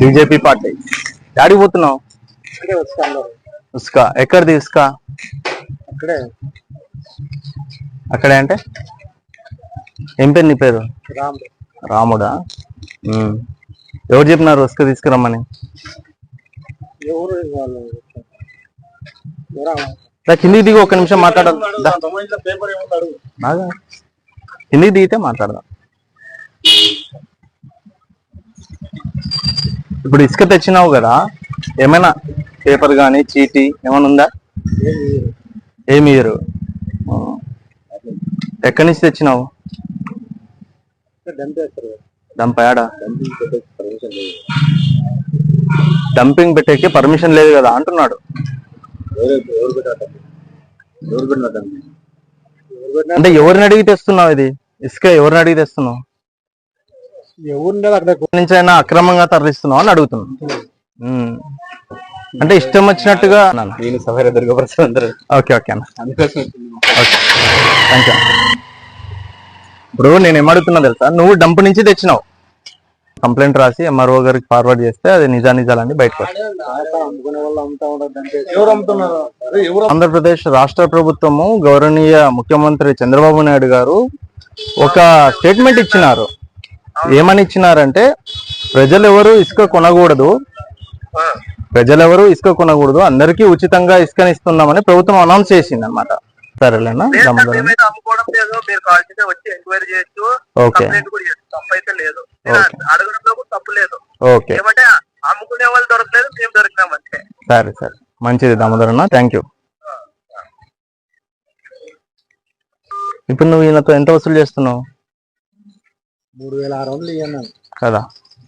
BJP party. యాడికి పోతున్నావు? ఇసుక. ఎక్కడిది ఇసుక? అక్కడే. అక్కడే అంటే? ఏం పేరు నీ పేరు? రామ్ రాముడా. ఎవరు చెప్పినారు ఇసుక తీసుకురమ్మని? కిందికి దిగి ఒక నిమిషం మాట్లాడాలి కిందికి దిగితే మాట్లాడదాం. ఇప్పుడు ఇసుక తెచ్చినావు కదా ఏమైనా పేపర్ కానీ చీటీ ఏమైనా ఉందా? ఏమి ఇయరు ఎక్కడి నుంచి తెచ్చినావు? డంపాడా డంపింగ్ పర్మిషన్ లేదు పెట్టేకి పర్మిషన్ లేదు కదా అంటున్నాడు. అంటే ఎవరిని అడిగి తెస్తున్నావు ఇది? ఇసుక ఎవరిని అడిగి తెస్తున్నావు? నుంచి అయినా అక్రమంగా తరలిస్తున్నావు అని అడుగుతున్నాను ఉమ్. అంటే ఇష్టం వచ్చినట్టుగా అన్నాను. నేను సఫైర దుర్గప్రసాద్ అందరూ. ఓకే ఓకే అన్న. అందుకోసం ఓకే. థ్యాంక్ యూ ఇప్పుడు నేను ఏమడుగుతున్నా తెలుసా? నువ్వు డంప్ నుంచి తెచ్చినావు. కంప్లైంట్ రాసి ఎంఆర్ఓ గారికి ఫార్వర్డ్ చేస్తే అది నిజా నిజాలని బయటకు వస్తాయి. అమ్ముకునే వాళ్ళు అమ్ముతా ఉంటారు ఎవరు అమ్ముతున్నారు? అరే ఎవరు ఆంధ్రప్రదేశ్ రాష్ట్ర ప్రభుత్వము గౌరవనీయ ముఖ్యమంత్రి చంద్రబాబు నాయుడు గారు ఒక స్టేట్మెంట్ ఇచ్చినారు. ఏమని ఇచ్చినారంటే ప్రజలెవరు ఇసుక కొనకూడదు. ప్రజలెవరు ఇసుక కొనకూడదు. అందరికీ ఉచితంగా ఇసుకని ఇస్తున్నామని ప్రభుత్వం అనౌన్స్ చేసింది అనమాట సరేలేనా దామోదరం ఓకే. అమ్ముకునే వాళ్ళు దొరకలేదు మేము దొరికినాం అంతే. సరే సరే. మంచిది దామోదరన్న. థ్యాంక్ యూ ఇప్పుడు నువ్వు ఈయనతో ఎంత వసూలు చేస్తున్నావు? మూడు వేల ఆరు వందలు ఇవ్వన్నాను కదా?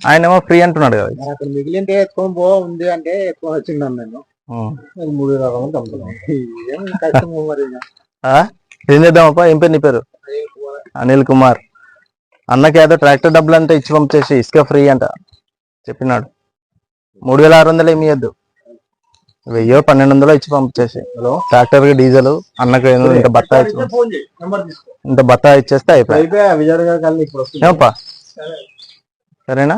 ఆయన ఏమో ఫ్రీ అంటున్నాడు కదా. మరి అక్కడ మిగిలింటే ఎత్తుకొని పో ఉంది అంటే ఎక్కువ వచ్చిందాను నేను. ఉం. మూడు వేల ఆరు వందలు అమ్ముతున్నాను. ఏం కష్టం మరి ఇక. ఆ? ఏం చేద్దామప్పా? ఏం పేరు నీ పేరు? అనిల్ కుమార్. అన్నకి ఏదో ట్రాక్టర్ డబ్బులు అంతా ఇచ్చి పంపించేసి ఇసుక ఫ్రీ అంట. చెప్పినాడు. మూడు వేల ఆరు వందలు ఏమి ఇవ్వద్దు వెయ్యో పన్నెండు వందలు ఇచ్చి పంపించేసి. ట్రాక్టర్కి డీజిల్ అన్నకి ఇంత బత్తా ఇంత బత్తా ఇచ్చేస్తే అయిపోయి సరేనా?